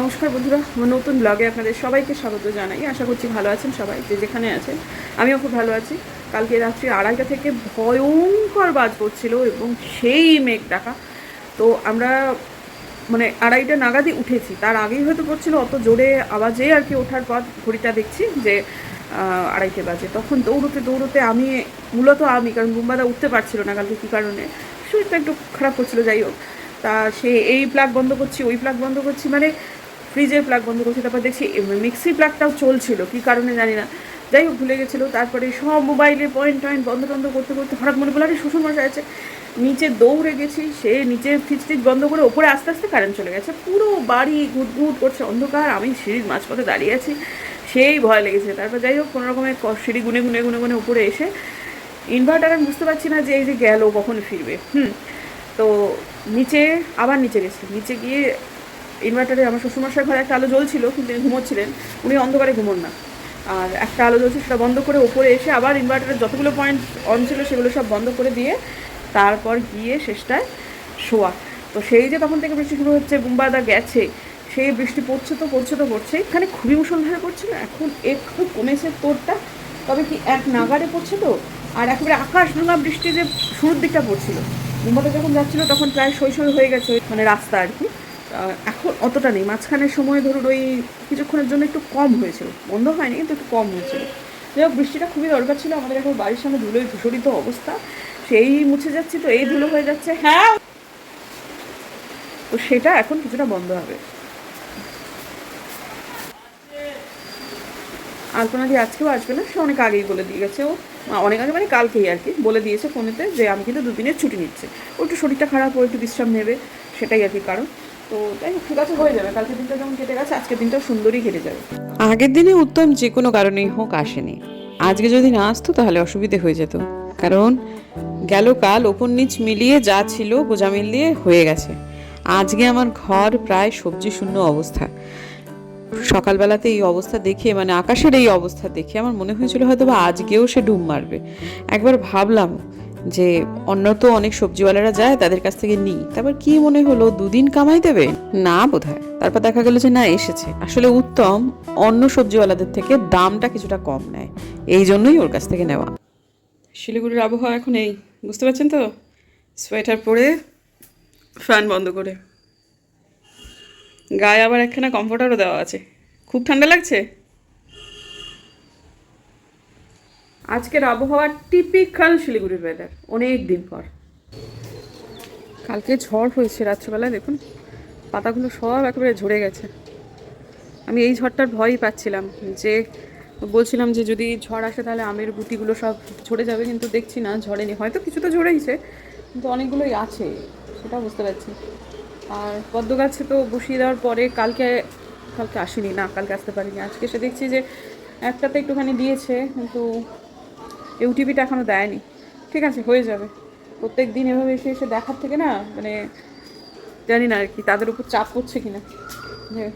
নমস্কার বন্ধুরা, আমার নতুন ব্লগে আপনাদের সবাইকে স্বাগত জানাই। আশা করছি ভালো আছেন সবাই, যে যেখানে আছেন। আমিও খুব ভালো আছি। কালকে রাত্রি আড়াইটা থেকে ভয়ঙ্কর বাজ পড়ছিল এবং সেই মেঘ ডাকা তো আমরা মানে আড়াইটা নাগাদই উঠেছি। তার আগেই হয়তো পড়ছিল অত জোরে আওয়াজে আর কি ওঠার পর ঘড়িটা দেখছি যে আড়াইটে বাজে। তখন দৌড়তে দৌড়তে আমি, মূলত আমি, কারণ বুম্বাদা উঠতে পারছিল না কালকে কী কারণে, শরীরটা একটু খারাপ করছিল, যাই হোক। তা সে এই প্লাগ বন্ধ করছি, ওই প্লাগ বন্ধ করছি মানে ফ্রিজের প্লাগ বন্ধ করছি, তারপর দেখছি মিক্সি প্লাগটাও চলছিল, কী কারণে জানি না। যাই হোক, ভুলে গেছিল। তারপরে সব মোবাইলে পয়েন্ট টয়েন্ট বন্ধ টন্ধ করতে করতে হঠাৎ মনে পড়ল, আরে আছে। নিচে দৌড়ে গেছি, সে নিচে ফ্রিজ টিজ বন্ধ করে ওপরে আস্তে আস্তে কারেন্ট চলে গেছে। পুরো বাড়ি ঘুটঘুট করছে, অন্ধকার, আমি সিঁড়ির মাঝপথে দাঁড়িয়ে আছি। সেই ভয় লেগেছে। তারপর যাই হোক, কোনো রকমের সিঁড়ি গুনে গুনে গুনে গুনে উপরে এসে ইনভার্টার আমি বুঝতে পারছি না যে এই যে গেল, কখন ফিরবে। হুম, তো নিচে, আবার নিচে গেছি। নিচে গিয়ে ইনভার্টারে আমার শ্বশুরমশাই ঘরে একটা আলো জ্বলছিল, কিন্তু তিনি ঘুমোচ্ছিলেন। উনি অন্ধকারে ঘুমোন না। আর একটা আলো জ্বলছে, সেটা বন্ধ করে ওপরে এসে আবার ইনভার্টারের যতগুলো পয়েন্ট অন ছিল, সেগুলো সব বন্ধ করে দিয়ে তারপর গিয়ে শেষটায় শোয়া। তো সেই যে তখন থেকে বৃষ্টি শুরু হচ্ছে বুম্বাদা গেছে, সেই বৃষ্টি পড়ছে তো পড়ছে তো পড়ছে, এখানে খুবই মুসলধারে পড়ছে না এখন একটু কমেছে তোরটা, তবে কি এক নাগারে পড়ছে তো? আর একেবারে আকাশ ভাঙা বৃষ্টি যে শুরুর দিকটা পড়ছিল। মুম্বাইতে যখন যাচ্ছিল, তখন প্রায় শৈশব হয়ে গেছে মানে রাস্তা আর কি। এখন অতটা নেই। মাঝখানের সময় ধরুন ওই কিছুক্ষণের জন্য একটু কম হয়েছিল। বন্ধ হয়নি, কিন্তু একটু কম হয়েছিল। যাই হোক, বৃষ্টিটা খুবই দরকার ছিল। আমাদের এখন বাড়ির সামনে ধুলোয় ধূসরিত অবস্থা। সেই মুছে যাচ্ছি তো, এই ধুলো হয়ে যাচ্ছে। হ্যাঁ। তো সেটা এখন কিছুটা বন্ধ হবে। আলপনা দিয়ে আজকেও আসবে না, সে অনেক আগেই বলে দিয়ে গেছে ও অনেক আগে মানে কালকেই আর কি বলে দিয়েছে ফোনেতে যে আমি কিন্তু দুদিনের ছুটি নিচ্ছে। ও একটু শরীরটা খারাপ, ও একটু বিশ্রাম নেবে, সেটাই আর কি কারণ। তো ঠিক আছে, হয়ে যাবে। দিনটা যেমন কেটে গেছে সুন্দরই কেটে যাবে। আগের দিনে উত্তম যে কোনো কারণেই হোক আসেনি। আজকে যদি না আসতো, তাহলে অসুবিধে হয়ে যেত। কারণ গেল কাল ওপর নিচ মিলিয়ে যা ছিল বোঝা মিলিয়ে হয়ে গেছে। আজকে আমার ঘর প্রায় সবজি শূন্য অবস্থা। সকালবেলাতে এই অবস্থা দেখে মানে আকাশের এই অবস্থা দেখে আমার মনে হয়েছিল হয়তো বা আজকেও সে ডুব মারবে। একবার ভাবলাম যে অন্য তো অনেক সবজিওয়ালারা যায়, তাদের কাছ থেকে নিই। তারপর কি মনে হলো, দুদিন কামাই দেবে? না বোধহয়। তারপর দেখা গেল যে না, এসেছে। আসলে উত্তম অন্য সবজিওয়ালাদের থেকে দামটা কিছুটা কম নেয়। এই জন্যই ওর কাছ থেকে নেওয়া। শিলিগুড়ির আবহাওয়া এখন এই। বুঝতে পারছেন তো? সোয়েটার পরে, ফ্যান বন্ধ করে। গায়ে আবার একখানা কমফোর্টারও দেওয়া আছে। খুব ঠান্ডা লাগছে? আজকের আবহাওয়া টিপিক্যাল শিলিগুড়ির ওয়েদার অনেক দিন পর। কালকে ঝড় হয়েছে রাত্রেবেলায়, দেখুন, পাতাগুলো সব একেবারে ঝরে গেছে। আমি এই ঝড়টার ভয়ই পাচ্ছিলাম যে, বলছিলাম যে যদি ঝড় আসে তাহলে আমের গুটিগুলো সব ঝরে যাবে, কিন্তু দেখছি না, ঝরেনি। হয়তো কিছু তো ঝরেইছে, কিন্তু অনেকগুলোই আছে সেটা বুঝতে পারছি। আর পদ্ম গাছে তো বসিয়ে দেওয়ার পরে কালকে কালকে আসিনি, না, কালকে আসতে পারিনি। আজকে সে দেখছি যে একটাতে একটুখানি দিয়েছে, কিন্তু ইউটিভিটা এখনও দেয়নি। ঠিক আছে, হয়ে যাবে। প্রত্যেক দিন এভাবে এসে এসে দেখার থেকে না মানে জানি না আর কি, তাদের উপর চাপ পড়ছে কি না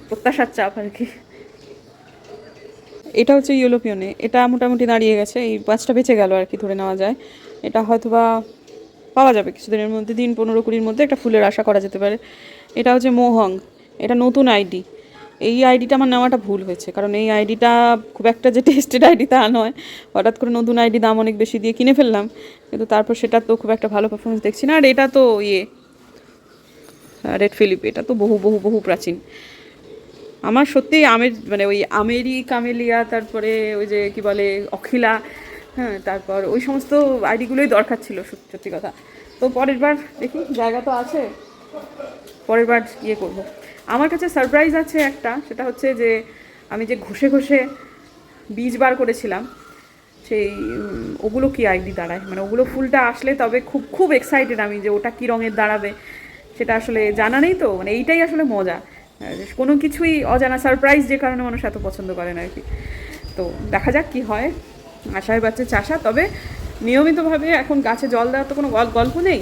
প্রত্যাশার চাপ আর কি। এটা হচ্ছে ইউরোপিয়নে এটা মোটামুটি দাঁড়িয়ে গেছে, এই পাঁচটা বেঁচে গেল আর কি, ধরে নেওয়া যায়। এটা হয়তো বা পাওয়া যাবে কিছুদিনের মধ্যে, দিন পনেরো কুড়ির মধ্যে একটা ফুলের আশা করা যেতে পারে। এটা হচ্ছে মোহং এটা নতুন আইডি এই আইডিটা আমার নেওয়াটা ভুল হয়েছে। কারণ এই আইডিটা খুব একটা যে টেস্টেড আইডি তা নয়। হঠাৎ করে নতুন আইডি দাম অনেক বেশি দিয়ে কিনে ফেললাম। কিন্তু তারপর সেটা তো খুব একটা ভালো পারফরমেন্স দেখছি না। আর এটা তো ইয়ে রেড ফিলিপ এটা তো বহু বহু বহু প্রাচীন। আমার সত্যিই আমের মানে ওই আমেরি কামেলিয়া, তারপরে ওই যে কি বলে, অখিলা হ্যাঁ তারপর ওই সমস্ত আইডিগুলোই দরকার ছিল সত্যি কথা। তো পরের বার দেখি, জায়গা তো আছে। পরের বার ইয়ে করব। আমার কাছে সারপ্রাইজ আছে একটা, সেটা হচ্ছে যে আমি যে ঘষে ঘষে বীজ বার করেছিলাম, সেই ওগুলো কি আইডি দাঁড়ায়? মানে ওগুলো ফুলটা আসলে তবে খুব খুব এক্সাইটেড আমি যে ওটা কী রঙের দাঁড়াবে, সেটা আসলে জানা নেই তো মানে এইটাই আসলে মজা। কোনো কিছুই অজানা সারপ্রাইজ যে কারণে মানুষ এত পছন্দ করে না আর কি। তো দেখা যাক কি হয় আশায় বাচ্চা চাষা, তবে নিয়মিতভাবে এখন গাছে জল দেওয়ার তো কোনো গল্প নেই।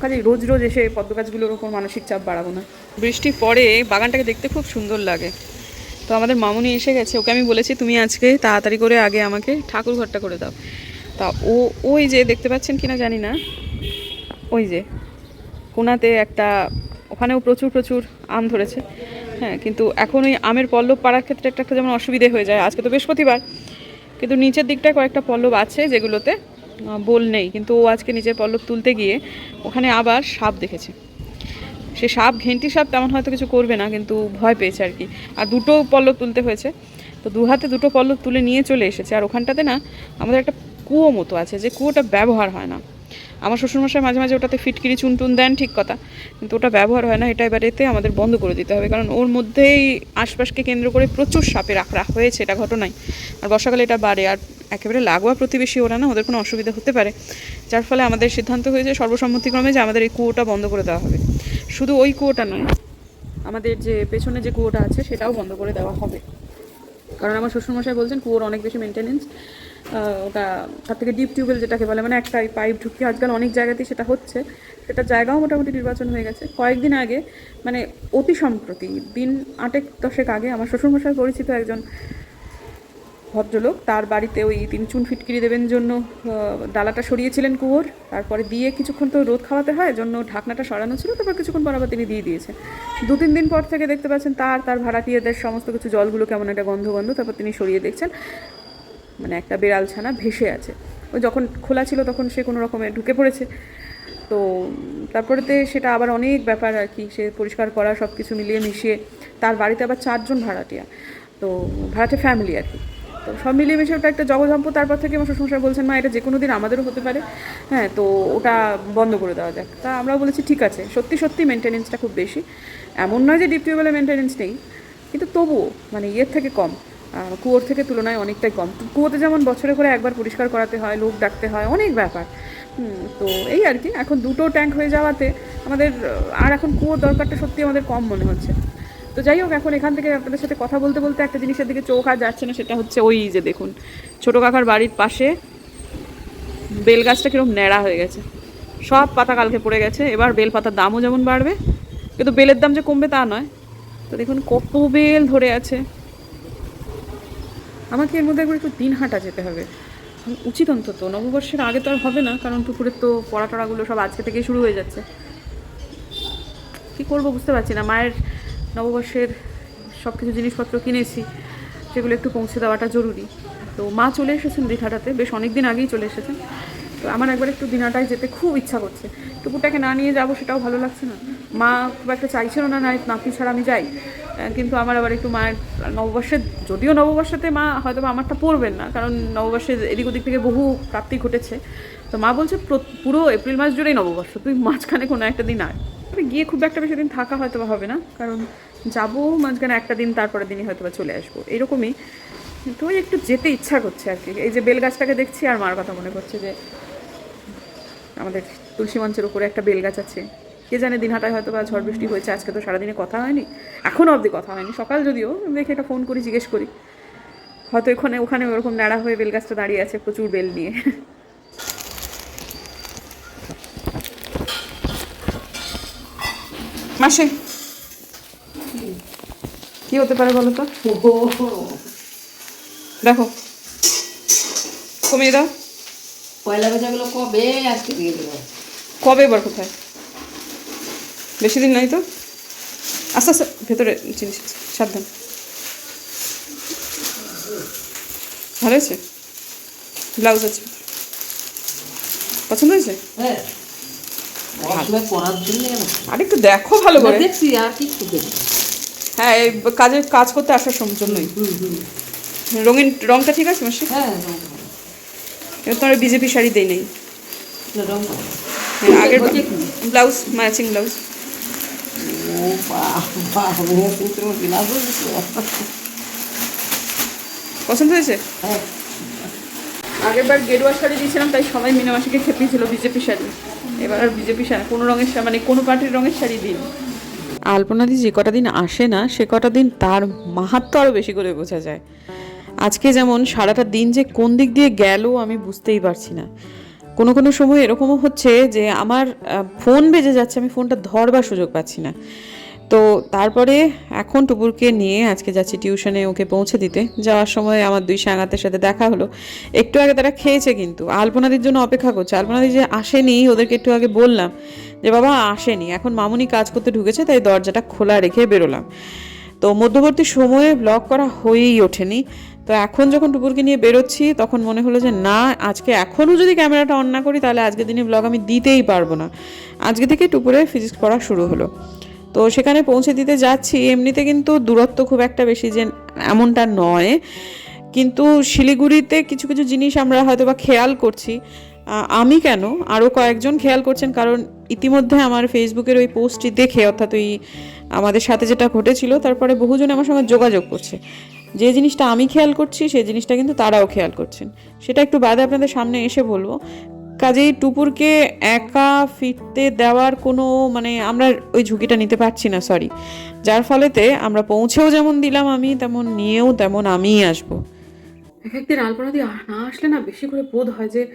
কাজে রোজ রোজ এসে পদ্ম গাছগুলোর ওপর মানসিক চাপ বাড়াবো না। বৃষ্টি পরে বাগানটাকে দেখতে খুব সুন্দর লাগে। তো আমাদের মামুনি এসে গেছে, ওকে আমি বলেছি, তুমি আজকে তাড়াতাড়ি করে আগে আমাকে ঠাকুর ঘরটা করে দাও। তা ও, ওই যে দেখতে পাচ্ছেন কিনা জানি না, ওই যে কোনাতে একটা, ওখানেও প্রচুর প্রচুর আম ধরেছে। হ্যাঁ কিন্তু এখন ওই আমের পল্লব পাড়ার ক্ষেত্রে একটা একটা যেমন অসুবিধে হয়ে যায়, আজকে তো বৃহস্পতিবার, কিন্তু নিচের দিকটায় কয়েকটা পল্লব আছে যেগুলোতে বোল নেই, কিন্তু ও আজকে নিজের পল্লব তুলতে গিয়ে ওখানে আবার সাপ দেখেছে। সে সাপ, ঘেন্টি সাপ তেমন হয়তো কিছু করবে না, কিন্তু ভয় পেয়েছে আর কি। আর দুটো পল্লব তুলতে হয়েছে। তো দু হাতে দুটো পল্লব তুলে নিয়ে চলে এসেছে। আর ওখানটাতে না আমাদের একটা কুয়ো মতো আছে, যে কুয়োটা ব্যবহার হয় না। আমার শ্বশুরমশাই মাঝে মাঝে ওটাতে ফিটকিরি চুন টুন দেন, ঠিক কথা। কিন্তু ওটা ব্যবহার হয় না, এটা এবার এতে আমাদের বন্ধ করে দিতে হবে। কারণ ওর মধ্যেই আশপাশকে কেন্দ্র করে প্রচুর সাপের আখড়া হয়েছে এটা ঘটনায়। আর বর্ষাকালে এটা বাড়ে, আর একেবারে লাগোয়া প্রতিবেশী ওরা না, ওদের কোনো অসুবিধা হতে পারে। যার ফলে আমাদের সিদ্ধান্ত হয়েছে সর্বসম্মতিক্রমে যে আমাদের এই কুয়োটা বন্ধ করে দেওয়া হবে। শুধু ওই কুয়োটা নয়, আমাদের যে পেছনে যে কুয়োটা আছে সেটাও বন্ধ করে দেওয়া হবে। কারণ আমার শ্বশুরমশাই বলছেন কুয়োর অনেক বেশি মেনটেনেন্স ওটা তার থেকে ডিপ টিউবওয়েল যেটাকে বলে মানে একটাই পাইপ ঢুকিয়ে আজকাল অনেক জায়গাতেই সেটা হচ্ছে। সেটা জায়গাও মোটামুটি নির্বাচন হয়ে গেছে। কয়েকদিন আগে মানে অতি সম্প্রতি, দিন আটেক দশেক আগে আমার শ্বশুরমশাই পরিচিত একজন ভদ্রলোক, তার বাড়িতে ওই তিনি চুন ফিটকিরি দেবেন জন্য ডালাটা সরিয়েছিলেন কুয়োর। তারপরে দিয়ে কিছুক্ষণ তো রোদ খাওয়াতে হয় জন্য ঢাকনাটা সরানো ছিল, তারপর কিছুক্ষণ পর আবার তিনি দিয়ে দিয়েছে। দু তিন দিন পর থেকে দেখতে পাচ্ছেন তার তার ভাড়াটিয়াদের সমস্ত কিছু জলগুলো কেমন একটা গন্ধ গন্ধ তারপর তিনি সরিয়ে দেখছেন। মানে একটা বিড়াল ছানা ভেসে আছে। ও যখন খোলা ছিল তখন সে কোনো রকমে ঢুকে পড়েছে। তো তারপরেতে সেটা আবার অনেক ব্যাপার আর কি, সে পরিষ্কার করা সব কিছু মিলিয়ে মিশিয়ে, তার বাড়িতে আবার চারজন ভাড়াটিয়া। তো ভাড়াটে ফ্যামিলি আর কি। তো সব মিলিয়ে মিশিয়ে ওটা একটা জগজম্প তারপর থেকে আমার শ্বশুরমশাই বলছেন, মা, এটা যে কোনো দিন আমাদেরও হতে পারে। হ্যাঁ তো ওটা বন্ধ করে দেওয়া যাক। তা আমরাও বলেছি, ঠিক আছে, সত্যি সত্যি মেনটেনেন্সটা খুব বেশি। এমন নয় যে ডিপ টিউবওয়েলে মেনটেনেন্স নেই, কিন্তু তবুও মানে ইয়ের থেকে কম। কুয়োর থেকে তুলনায় অনেকটাই কম। কুয়োতে যেমন বছরে করে একবার পরিষ্কার করাতে হয়, লোক ডাকতে হয়, অনেক ব্যাপার। তো এই আর কি। এখন দুটো ট্যাঙ্ক হয়ে যাওয়াতে আমাদের, আর এখন কুয়োর দরকারটা সত্যি আমাদের কম মনে হচ্ছে। তো যাই হোক, এখন এখান থেকে আপনাদের সাথে কথা বলতে বলতে একটা জিনিসের দিকে চোখ আর যাচ্ছে না, সেটা হচ্ছে ওই যে দেখুন, ছোটো কাকার বাড়ির পাশে বেল গাছটা কীরকম ন্যাড়া হয়ে গেছে। সব পাতা কালকে পড়ে গেছে, এবার বেল পাতার দামও যেমন বাড়বে, কিন্তু বেলের দাম যে কমবে তা নয়। তো দেখুন, কত বেল ধরে আছে। আমাকে এর মধ্যে একবার একটু দিন হাঁটা যেতে হবে। উচিত অন্তত। নববর্ষের আগে তো আর হবে না, কারণ পুকুরের তো পড়া টড়াগুলো সব আজকে থেকেই শুরু হয়ে যাচ্ছে। কি করব বুঝতে পারছি না। মায়ের নববর্ষের সব কিছু জিনিসপত্র কিনেছি, সেগুলো একটু পৌঁছে দেওয়াটা জরুরি। তো মা চলে এসেছেন দীঘাটাতে, বেশ অনেক দিন আগেই চলে এসেছেন। তো আমার একবার একটু দিনাটায় যেতে খুব ইচ্ছা করছে। টুকুটাকে না নিয়ে যাব সেটাও ভালো লাগছে না। মা খুব একটা চাইছিল না নাই নাতি ছাড়া আমি যাই। কিন্তু আমার আবার একটু মায়ের নববর্ষে যদিও নববর্ষেতে মা হয়তো আমারটা পড়বেন না, কারণ নববর্ষে এদিক ওদিক থেকে বহু প্রাপ্তি ঘটেছে। তো মা বলছে, পুরো এপ্রিল মাস জুড়েই নববর্ষ, তুই মাঝখানে কোনো একটা দিন আয়। তবে গিয়ে খুব একটা বেশি দিন থাকা হয়তো হবে না, কারণ যাব মাঝখানে একটা দিন তারপরে দিনই হয়তো বা চলে আসব, এরকমই। তো একটু যেতে ইচ্ছা করছে আর কি। এই যে বেল গাছটাকে দেখছি আর মার কথা মনে করছে যে আমাদের তুলসী মঞ্চের উপরে একটা বেল গাছ আছে। কে জানে দিনহাটায় হয়তো বা ঝড় বৃষ্টি হয়েছে আজকে তো সারাদিনে কথা হয়নি। এখনও অবধি কথা হয়নি সকাল যদিও দেখে একটা ফোন করি জিজ্ঞেস করি। হয়তো এখানে ওখানে ওরকম নাড়া হয়ে বেল গাছটা দাঁড়িয়ে আছে প্রচুর বেল নিয়ে। মাসে কি হতে পারে বলো তো? দেখো কমিয়ে দাও। পয়লা বেজাগুলো কবে আজকে দিয়ে দেবো? কবে এবার কোথায়? বেশি দিন নাই তো? আস্তে আস্তে ভেতরে জিনিস সাবধান। ভালো হয়েছে? ব্লাউজ আছে। পছন্দ হয়েছে? হ্যাঁ। পড়াশোনায় পড়ার জন্য আর একটু দেখো ভালো করে। দেখছি আর কি দেখি হ্যাঁ এই কাজে কাজ করতে আসার জন্যই। রঙিন রংটা ঠিক আছে মাসি? হ্যাঁ। এবার তোমার বিজেপি শাড়ি দেই নেই। হ্যাঁ, আগের ব্লাউজ ম্যাচিং ব্লাউজ। পছন্দ হয়েছে? হ্যাঁ। আগেরবার গেরুয়া শাড়ি দিয়েছিলাম তাই সবাই মিনামাসিকে খেপিয়েছিল বিজেপি শাড়ি। এবার আর বিজেপি শাড়ি কোনো রঙের মানে কোনো পার্টির রঙের শাড়ি দিন আলপনাদি যে কটা দিন আসে না সে কটা দিন তার মাহাত্ম আরও বেশি করে বোঝা যায়। আজকে যেমন সারাটা দিন যে কোন দিক দিয়ে গেল আমি বুঝতেই পারছি না। কোনো কোনো সময় এরকমও হচ্ছে যে আমার ফোন বেজে যাচ্ছে, আমি ফোনটা ধরবার সুযোগ পাচ্ছি না। তো তারপরে এখন টুপুরকে নিয়ে আজকে যাচ্ছি টিউশনে ওকে পৌঁছে দিতে। যাওয়ার সময় আমার দুই সাঙ্গাতের সাথে দেখা হলো। একটু আগে তারা খেয়েছে কিন্তু। আলপনাদির জন্য অপেক্ষা করছে। আলপনাদি যে আসেনি, ওদেরকে একটু আগে বললাম যে, বাবা, আসেনি। এখন মামুনি কাজ করতে ঢুকেছে, তাই দরজাটা খোলা রেখে বেরোলাম। তো মধ্যবর্তী সময়ে ব্লগ করা হয়েই ওঠেনি। তো এখন যখন টুপুরকে নিয়ে বেরোচ্ছি, তখন মনে হলো যে, না, আজকে এখনও যদি ক্যামেরাটা অন না করি, তাহলে আজকের দিনে ব্লগ আমি দিতেই পারব না। আজকে থেকে টুপুরে ফিজিক্স পড়া শুরু হলো। তো সেখানে পৌঁছে দিতে যাচ্ছি, এমনিতে কিন্তু দূরত্ব খুব একটা বেশি যে এমনটা নয়। কিন্তু শিলিগুড়িতে কিছু কিছু জিনিস আমরা হয়তো বা খেয়াল করছি। আমি কেন? আরও কয়েকজন খেয়াল করছেন, কারণ ইতিমধ্যে আমার ফেসবুকের ওই পোস্টটি দেখে অর্থাৎ ওই আমাদের সাথে যেটা ঘটেছিল, তারপরে বহুজন আমার সঙ্গে যোগাযোগ করছে। যে জিনিসটা আমি খেয়াল করছি সেই জিনিসটা কিন্তু তারাও খেয়াল করছেন। সেটা একটু বাদে আপনাদের সামনে এসে বলব। কাজেই টুপুরকে একা ফিরতে দেওয়ার কোনো মানে আমরা ওই ঝুঁকিটা নিতে পারছি না সরি যার ফলেতে আমরা পৌঁছেও যেমন দিলাম আমি, তেমন নিয়েও তেমন আমিই আসব। এক একদিন আলপনা দিয়ে না আসলে না বেশি করে বোধ হয় যে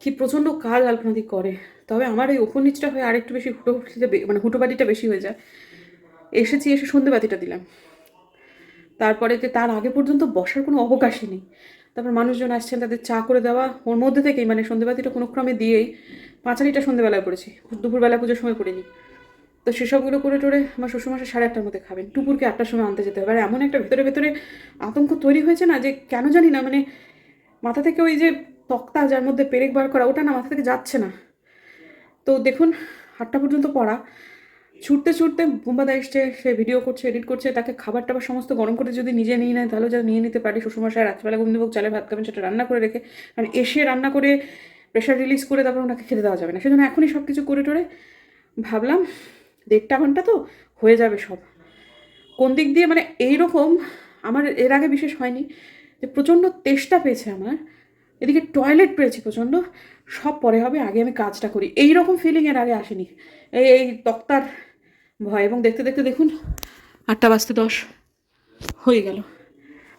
কি প্রচণ্ড কাজ আলপনাদি করে। তবে আমার এই ওপর নিচটা হয়ে আরেকটু বেশি হুটোবাটিটা মানে হুটোবাটিটা বেশি হয়ে যায়। এসেছি, এসে সন্ধেবাতিটা দিলাম। তারপরে যে তার আগে পর্যন্ত বসার কোনো অবকাশই নেই। তারপর মানুষজন আসছেন, তাদের চা করে দেওয়া। ওর মধ্যে থেকেই মানে সন্ধেবাতিটা কোনো ক্রমে দিয়েই পাঁচালিটা সন্ধেবেলায় পড়েছি। দুপুরবেলা পুজোর সময় পড়িনি। তো সেসবগুলো করে টোরে আমার শ্বশুরমশাই সাড়ে আটটার মধ্যে খাবেন। টুপুরকে আটটার সময় আনতে যেতে হবে। আর এমন একটা ভেতরে ভেতরে আতঙ্ক তৈরি হয়েছে না যে কেন জানি না মানে মাথা থেকে ওই যে তক্তা যার মধ্যে পেরেক বার করা, ওটা না মাথা থেকে যাচ্ছে না। তো দেখুন আটটা পর্যন্ত পড়া। ছুটতে ছুটতে বুম্বাদা এসছে, সে ভিডিও করছে এডিট করছে, তাকে খাবার টাবার সমস্ত গরম করে যদি নিজে নিয়ে নেয়, তাহলে যা নিয়ে নিতে পারি। শ্বশুরমশাই রাত্রিবেলা ঘুমদিভোগ চালে ভাত খাবেন, সেটা রান্না করে রেখে, কারণ এসে রান্না করে প্রেশার রিলিজ করে তারপর ওনাকে খেতে দেওয়া যাবে না। সেজন্য এখনই সব কিছু করে টোরে ভাবলাম, দেড়টা ঘণ্টা তো হয়ে যাবে সব। কোন দিক দিয়ে মানে এই রকম আমার এর আগে বিশেষ হয়নি, যে প্রচণ্ড তেষ্টা পেয়েছে আমার। এদিকে টয়লেট পেয়েছি প্রচণ্ড। সব পরে হবে, আগে আমি কাজটা করি। এই রকম ফিলিং এর আগে আসেনি। এই এই তক্তার ভয় এবং দেখতে দেখতে দেখুন, আটটা বাজতে দশ, হয়ে গেল।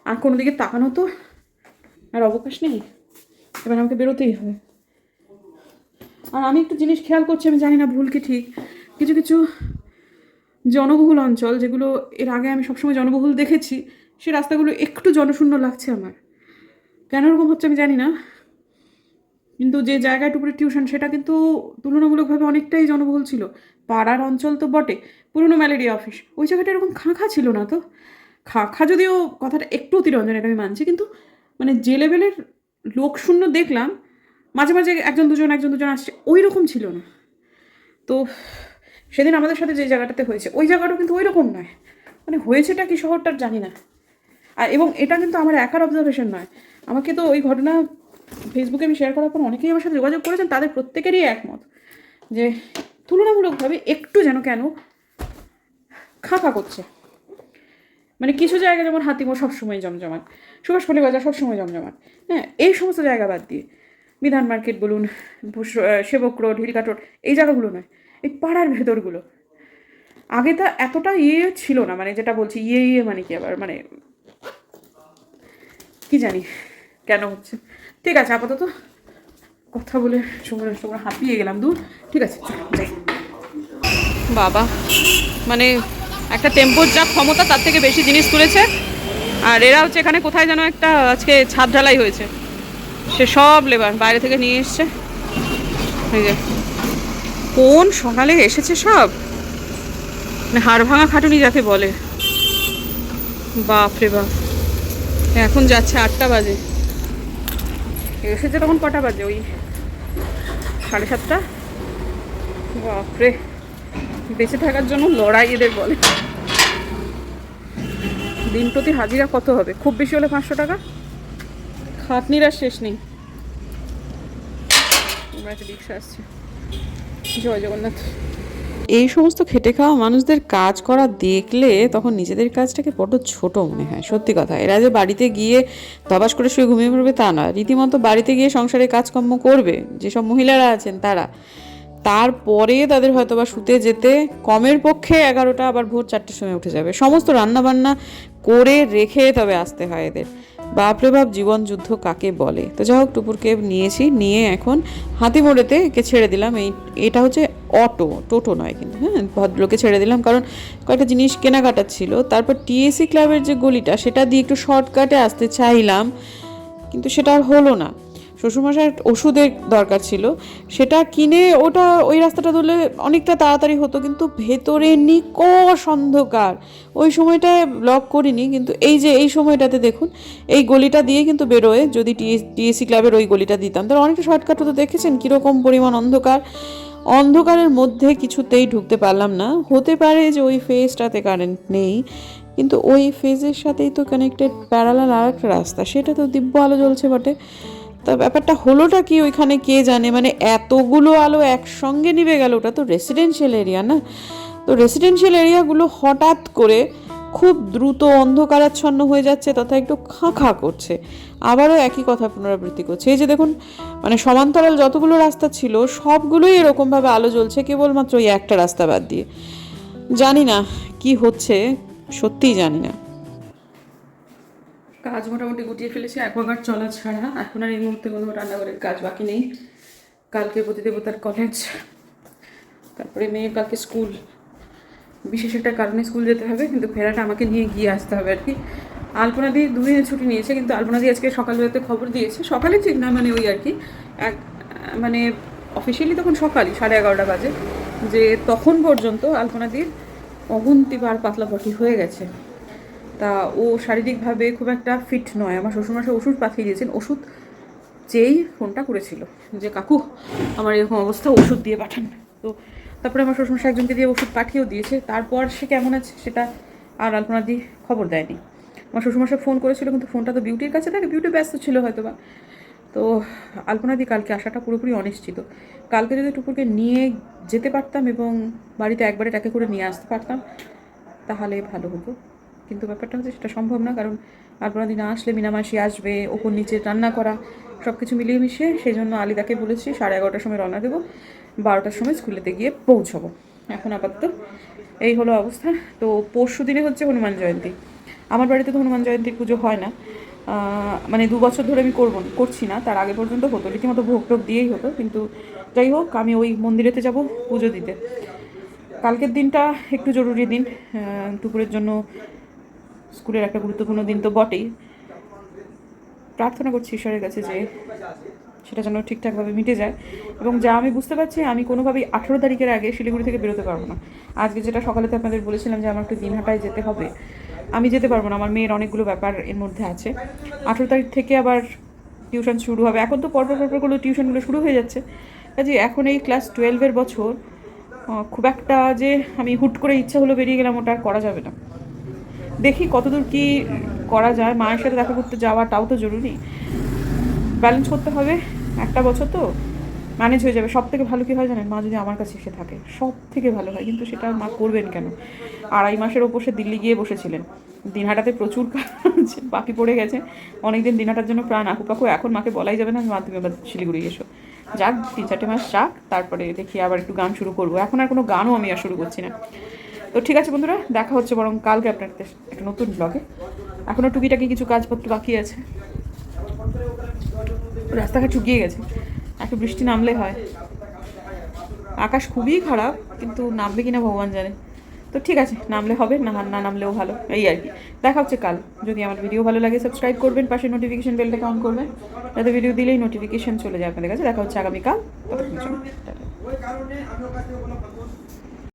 আর কোনো দিকে তাকানো তো আর অবকাশ নেই? এবার আমাকে বেরোতেই হবে। আর আমি একটু জিনিস খেয়াল করছি, আমি জানি না ভুল কি ঠিক। কিছু কিছু জনবহুল অঞ্চল যেগুলো এর আগে আমি সবসময় জনবহুল দেখেছি, সে রাস্তাগুলো একটু জনশূন্য লাগছে আমার। কেন এরকম হচ্ছে আমি জানি না। কিন্তু যে জায়গায় টুকুরে টিউশন সেটা কিন্তু তুলনামূলকভাবে অনেকটাই জনবহুল ছিল। পাড়ার অঞ্চল তো বটে, পুরনো ম্যালেরিয়া অফিস। ওই জায়গাটা এরকম খাঁখা ছিল না তো? খাঁখা যদিও কথাটা একটু অতিরঞ্জন এটা আমি মানছি, কিন্তু মানে যে লেভেলের লোকশূন্য দেখলাম, মাঝে মাঝে একজন দুজন একজন দুজন আসছে, ওই রকম ছিল না। তো সেদিন আমাদের সাথে যে জায়গাটাতে হয়েছে, ওই জায়গাটাও কিন্তু ওই রকম নয়। মানে হয়েছেটা কি শহরটার জানি না। আর এবং এটা কিন্তু আমার একার অবজারভেশন নয়। আমাকে তো ওই ঘটনা ফেসবুকে আমি শেয়ার করার পর অনেকেই আমার সাথে যোগাযোগ করেছেন, তাদের প্রত্যেকেরই একমত যে তুলনামূলকভাবে একটু যেন কেন খাঁকা করছে। মানে কিছু জায়গা যেমন হাতিমো সবসময় জমজমাট সুভাষপল্লী বাজার সবসময় জমজমাট হ্যাঁ এই সমস্ত জায়গা বাদ দিয়ে বিধান মার্কেট বলুন সেবক রোড হিলকাট রোড, এই জায়গাগুলো নয়, এই পাড়ার ভেতরগুলো। আগে তা এতটা ইয়ে ছিল না মানে যেটা বলছি ইয়ে ইয়ে মানে কি আবার মানে কি জানি কেন হচ্ছে। ঠিক আছে, আপাতত কথা বলে নষ্ট করে হাঁপিয়ে গেলাম, দূর। ঠিক আছে বাবা মানে একটা টেম্পোর যা ক্ষমতা, তার থেকে বেশি জিনিস তুলেছে। আর এরা হচ্ছে এখানে কোথায় যেন একটা আজকে ছাদ ঢালাই হয়েছে। সে সব লেবার বাইরে থেকে নিয়ে এসছে। কোন সকালে এসেছে সব? মানে হাড় ভাঙা খাটুনি যাকে বলে। বাপরে বাপ। এখন যাচ্ছে আটটা বাজে। এসেছে তখন কটা বাজে? ওই সাড়ে সাতটা? বাপরে! বেঁচে থাকার জন্য লড়াই এদের বলে। দিন প্রতি হাজিরা কত হবে? খুব বেশি হলে পাঁচশো টাকা? খাটনির আর শেষ নেই। একটা রিক্সা আসছে। জয় জগন্নাথ। এই সমস্ত খেটে খাওয়া মানুষদের কাজ করা দেখলে তখন নিজেদের কাজটাকে বড্ড ছোট মনে হয়, সত্যি কথা। এরা যে বাড়িতে গিয়ে দবাস করে শুয়ে ঘুমিয়ে পড়বে তা না রীতিমতো বাড়িতে গিয়ে সংসারে কাজকর্ম করবে, যেসব মহিলারা আছেন তারা। তারপরে তাদের হয়তো বা শুতে যেতে কমের পক্ষে এগারোটা, আবার ভোর চারটের সময় উঠে যাবে। সমস্ত রান্নাবান্না করে রেখে তবে আসতে হয় এদের। বাপরে বাপ জীবন যুদ্ধ কাকে বলে? তো যাই হোক, টুপুরকে নিয়েছি, নিয়ে এখন হাতিমোড়েতে একে ছেড়ে দিলাম। এই, এটা হচ্ছে অটো, টোটো নয় কিন্তু হ্যাঁ ভদ্রলোকে ছেড়ে দিলাম। কারণ কয়েকটা জিনিস কেনাকাটা ছিল। তারপর টিএসসি ক্লাবের যে গলিটা, সেটা দিয়ে একটু শর্টকাটে আসতে চাইলাম, কিন্তু সেটা আর হলো না। শ্বশুরমশাইয়ের ওষুধের দরকার ছিল। সেটা কিনে ওটা ওই রাস্তাটা ধরলে অনেকটা তাড়াতাড়ি হতো, কিন্তু ভেতরে নিকষ অন্ধকার। ওই সময়টায় ব্লক করিনি, কিন্তু এই যে এই সময়টাতে দেখুন, এই গলিটা দিয়ে কিন্তু বেরোয়, যদি টিএসসি ক্লাবের ওই গলিটা দিতাম। তাহলে অনেকটা শর্টকাট হতো, দেখেছেন কীরকম পরিমাণ অন্ধকার? অন্ধকারের মধ্যে কিছুতেই ঢুকতে পারলাম না। হতে পারে যে ওই ফেজটাতে কারেন্ট নেই, কিন্তু ওই ফেজের সাথেই তো কানেক্টেড প্যারালাল আর একটা রাস্তা। সেটা তো দিব্য আলো জ্বলছে বটে। তা ব্যাপারটা হলোটা কি? ওইখানে কে জানে? মানে এতগুলো আলো একসঙ্গে নিভে গেল, ওটা তো রেসিডেন্সিয়াল এরিয়া না? তো রেসিডেন্সিয়াল এরিয়াগুলো হঠাৎ করে খুব দ্রুত অন্ধকারাচ্ছন্ন হয়ে যাচ্ছে, তথা একটু খাঁ খাঁ করছে। আবারও একই কথা পুনরাবৃত্তি করছে। এই যে দেখুন মানে সমান্তরাল যতগুলো রাস্তা ছিল, সবগুলোই এরকমভাবে আলো জ্বলছে, কেবলমাত্র ওই একটা রাস্তা বাদ দিয়ে। জানি না কি হচ্ছে, সত্যিই জানি না। কাজ মোটামুটি গুটিয়ে ফেলেছি অ্যাকোয়াগার্ড চলা ছাড়া। এখন আর এই মুহূর্তে কোনো রান্নাঘরের কাজ বাকি নেই। কালকে প্রতিদেবতার কলেজ তারপরে মেয়ের কালকে স্কুল বিশেষ একটা কারণে স্কুল যেতে হবে, কিন্তু ফেরাটা আমাকে নিয়ে গিয়ে আসতে হবে আর কি। আলপনা দিয়ে দুদিনের ছুটি নিয়েছে, কিন্তু আলপনা দিয়ে আজকে সকালবেলাতে খবর দিয়েছে। সকালে ঠিক না মানে ওই আর কি। এক মানে অফিসিয়ালি তখন সকালই, সাড়ে এগারোটা বাজে। যে তখন পর্যন্ত আলপনা দিয়ে অগুন্তি বার পাতলা পটি হয়ে গেছে। তা ও শারীরিকভাবে খুব একটা ফিট নয়। আমার শ্বশুরমশাই ওষুধ পাঠিয়ে দিয়েছেন। ওষুধ চেয়েই ফোনটা করেছিল যে, কাকু, আমার এরকম অবস্থা, ওষুধ দিয়ে পাঠান। তো তারপরে আমার শ্বশুরমশাই একজনকে দিয়ে ওষুধ পাঠিয়েও দিয়েছে। তারপর সে কেমন আছে সেটা আর আলপনা দিয়ে খবর দেয়নি। আমার শ্বশুরমশাই ফোন করেছিল, কিন্তু ফোনটা তো বিউটির কাছে থাকে বিউটি ব্যস্ত ছিল হয়তো বা তো আলপনা দি কালকে আসাটা পুরোপুরি অনিশ্চিত। কালকে যদি টুকুরকে নিয়ে যেতে পারতাম এবং বাড়িতে একবারে টাকে করে নিয়ে আসতে পারতাম, তাহলে ভালো হতো। কিন্তু ব্যাপারটা হচ্ছে সেটা সম্ভব না, কারণ আলপনা দিন আসলে মিনামাসি আসবে, ওপর নিচে রান্না করা সব কিছু মিলিয়ে মিশিয়ে সেই জন্য আলিদাকে বলেছি সাড়ে এগারোটার সময় রওনা দেবো, বারোটার সময় স্কুলেতে গিয়ে পৌঁছবো। এখন আপাতত এই হলো অবস্থা। তো পরশু দিনে হচ্ছে হনুমান জয়ন্তী। আমার বাড়িতে তো হনুমান জয়ন্তীর পুজো হয় না। মানে দু বছর ধরে আমি করব, করছি না। তার আগে পর্যন্ত হতো, রীতিমতো ভোগ টোগ দিয়েই হতো। কিন্তু যাই হোক, আমি ওই মন্দিরেতে যাব পুজো দিতে। কালকের দিনটা একটু জরুরি দিন। দুপুরের জন্য স্কুলের একটা গুরুত্বপূর্ণ দিন তো বটেই। প্রার্থনা করছি ঈশ্বরের কাছে যে সেটা যেন ঠিকঠাকভাবে মিটে যায়। এবং যা আমি বুঝতে পারছি, আমি কোনোভাবেই আঠেরো তারিখের আগে শিলিগুড়ি থেকে বেরোতে পারব না। আজকে যেটা সকালে তো আপনাদের বলেছিলাম যে আমার একটু দিনহাটায় যেতে হবে। আমি যেতে পারব না, আমার মেয়ের অনেকগুলো ব্যাপার এর মধ্যে আছে। আঠেরো তারিখ থেকে আবার টিউশন শুরু হবে। এখন তো পরপর পরপরগুলো টিউশনগুলো শুরু হয়ে যাচ্ছে। কাজে এখন এই ক্লাস টুয়েলভের বছর খুব একটা যে আমি হুট করে ইচ্ছা হলো বেরিয়ে গেলাম, ওটা আর করা যাবে না। দেখি কতদূর কি করা যায়। মায়ের সাথে দেখা করতে যাওয়াটাও তো জরুরি। ব্যালেন্স করতে হবে। একটা বছর তো ম্যানেজ হয়ে যাবে। সব থেকে ভালো কী হয় জানেন? মা যদি আমার কাছে এসে থাকে সব থেকে ভালো হয়। কিন্তু সেটা মা করবেন কেন? আড়াই মাসের ওপর সে দিল্লি গিয়ে বসেছিলেন। দিনহাটাতে প্রচুর কাজ বাকি পড়ে গেছে। অনেকদিন দিনহাটার জন্য প্রাণ আকুপাকু এখন মাকে বলাই যাবে না মা তুমি আবার শিলিগুড়ি এসো। যাক, তিন চারটে মাস যাক, তারপরে দেখি আবার একটু গান শুরু করব। এখন আর কোনো গানও আমি আর শুরু করছি না। তো ঠিক আছে বন্ধুরা, দেখা হচ্ছে বরং কালকে আপনাদের একটা নতুন ব্লগে এখনও টুকিটাকি কিছু কাজপত্র বাকি আছে। রাস্তাঘাট শুকিয়ে গেছে। একটু বৃষ্টি নামলে হয়। আকাশ খুবই খারাপ, কিন্তু নামবে কিনা ভগবান জানে। তো ঠিক আছে, নামলে হবে, না না নামলেও ভালো, এই আর কি। দেখা হচ্ছে কাল। যদি আমার ভিডিও ভালো লাগে সাবস্ক্রাইব করবেন, পাশে নোটিফিকেশন বেলটা অন করবেন। যাতে ভিডিও দিলেই নোটিফিকেশন চলে যায় আপনাদের কাছে। দেখা হচ্ছে আগামীকাল।